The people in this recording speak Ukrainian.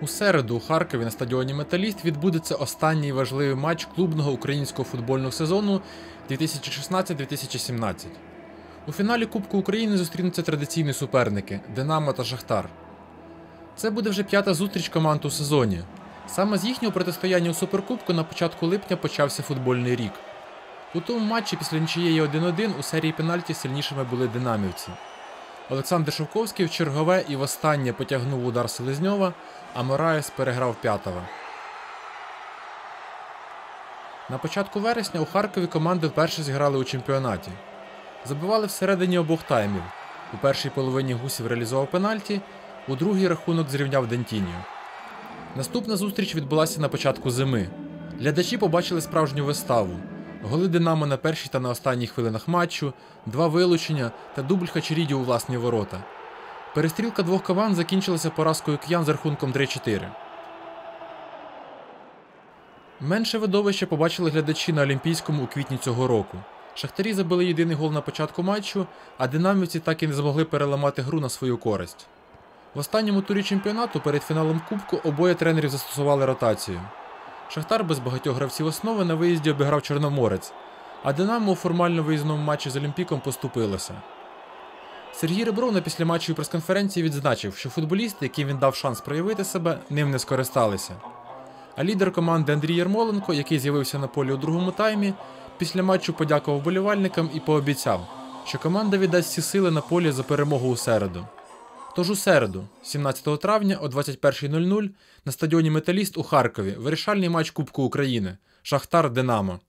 У середу у Харкові на стадіоні Металіст відбудеться останній важливий матч клубного українського футбольного сезону 2016-2017. У фіналі Кубку України зустрінуться традиційні суперники Динамо та Шахтар. Це буде вже п'ята зустріч команд у сезоні. Саме з їхнього протистояння у Суперкубку на початку липня почався футбольний рік. У тому матчі після нічиєї 1-1 у серії пенальті сильнішими були динамівці. Олександр Шовковський в чергове і востаннє потягнув удар Селезньова, а Мораєс переграв п'ятого. На початку вересня у Харкові команди вперше зіграли у чемпіонаті. Забивали всередині обох таймів. У першій половині гусів реалізував пенальті, у другій рахунок зрівняв Дентіньо. Наступна зустріч відбулася на початку зими. Глядачі побачили справжню виставу. Голи Динамо на першій та на останніх хвилинах матчу, два вилучення та дубль Хачеріді у власні ворота. Перестрілка двох команд закінчилася поразкою киян з рахунком 3-4. Менше видовище побачили глядачі на Олімпійському у квітні цього року. Шахтарі забили єдиний гол на початку матчу, а динамівці так і не змогли переламати гру на свою користь. В останньому турі чемпіонату перед фіналом Кубку обоє тренерів застосували ротацію. Шахтар без багатьох гравців основи на виїзді обіграв Чорноморець, а Динамо у формально виїзному матчі з Олімпіком поступилося. Сергій Ребров на післяматчевій прес-конференції відзначив, що футболісти, яким він дав шанс проявити себе, ним не скористалися. А лідер команди Андрій Ярмоленко, який з'явився на полі у другому таймі, після матчу подякував болівальникам і пообіцяв, що команда віддасть всі сили на полі за перемогу у середу. Тож у середу, 17 травня о 21.00 на стадіоні Металіст у Харкові вирішальний матч Кубку України Шахтар Динамо.